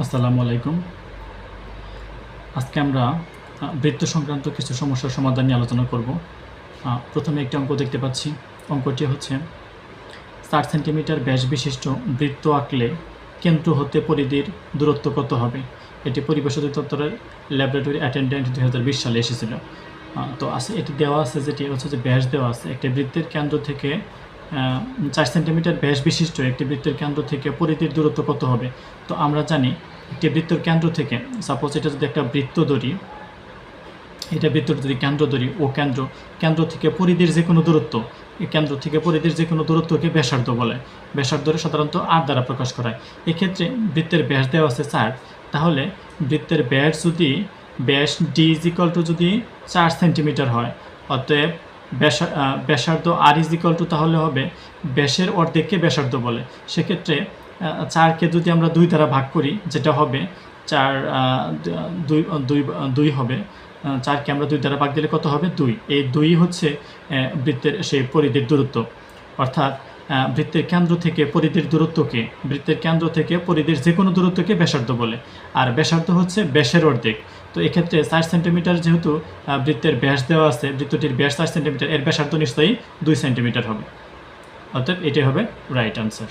আসসালামু আলাইকুম। আজকে আমরা বৃত্ত সংক্রান্ত কিছু সমস্যার সমাধান নিয়ে আলোচনা করব। প্রথমে একটি অঙ্ক দেখতে পাচ্ছি। অঙ্কটি হচ্ছে, ষাট সেন্টিমিটার ব্যাস বিশিষ্ট বৃত্ত আঁকলে কেন্দ্র হতে পরিধির দূরত্ব কত হবে? এটি পরিবেশ অধিদপ্তরের ল্যাবরেটরি অ্যাটেন্ডেন্ট দুই হাজার বিশ সালে এসেছিল। তো আছে, এটি দেওয়া আছে, যেটি হচ্ছে যে ব্যাস দেওয়া আছে। একটি বৃত্তের কেন্দ্র থেকে চার সেন্টিমিটার ব্যাস বিশিষ্ট একটি বৃত্তের কেন্দ্র থেকে পরিধির দূরত্ব কত হবে? তো আমরা জানি একটি বৃত্তর কেন্দ্র থেকে সাপোজ এটা যদি একটা বৃত্ত ধরি, এটা বৃত্তর যদি কেন্দ্র ধরি, ও কেন্দ্র কেন্দ্র থেকে পরিধির যে কোনো দূরত্ব, এই কেন্দ্র থেকে পরিধির যে কোনো দূরত্বকে ব্যাসার্ধ বলে। ব্যাসার্ধরে সাধারণত আর দ্বারা প্রকাশ করায়। এক্ষেত্রে বৃত্তের ব্যাস দেওয়া আছে চার, তাহলে বৃত্তের ব্যাস যদি ব্যাস ডি ইজ টু যদি চার সেন্টিমিটার হয়, অতএব ব্যাসার্ধ আর ইজ ইকাল টু তাহলে হবে ব্যাসের অর্ধেককে ব্যাসার্ধ বলে। সেক্ষেত্রে চারকে যদি আমরা দুই দ্বারা ভাগ করি, যেটা হবে চার দুই দুই দুই হবে চারকে আমরা দুই দ্বারা ভাগ দিলে কত হবে? দুই। এই দুই হচ্ছে বৃত্তের সেই পরিধির দূরত্ব। অর্থাৎ বৃত্তের কেন্দ্র থেকে পরিধির দূরত্বকে, বৃত্তের কেন্দ্র থেকে পরিধির যে কোনো দূরত্বকে ব্যাসার্ধ বলে। আর ব্যাসার্ধ হচ্ছে ব্যাসের অর্ধেক। তো এক্ষেত্রে ষাট সেন্টিমিটার যেহেতু বৃত্তের ব্যাস দেওয়া আছে, বৃত্তটির ব্যাস ষাট সেন্টিমিটার এর ব্যাসার্ধ নিশ্চয়ই দুই সেন্টিমিটার হবে। অর্থাৎ এটাই হবে রাইট আনসার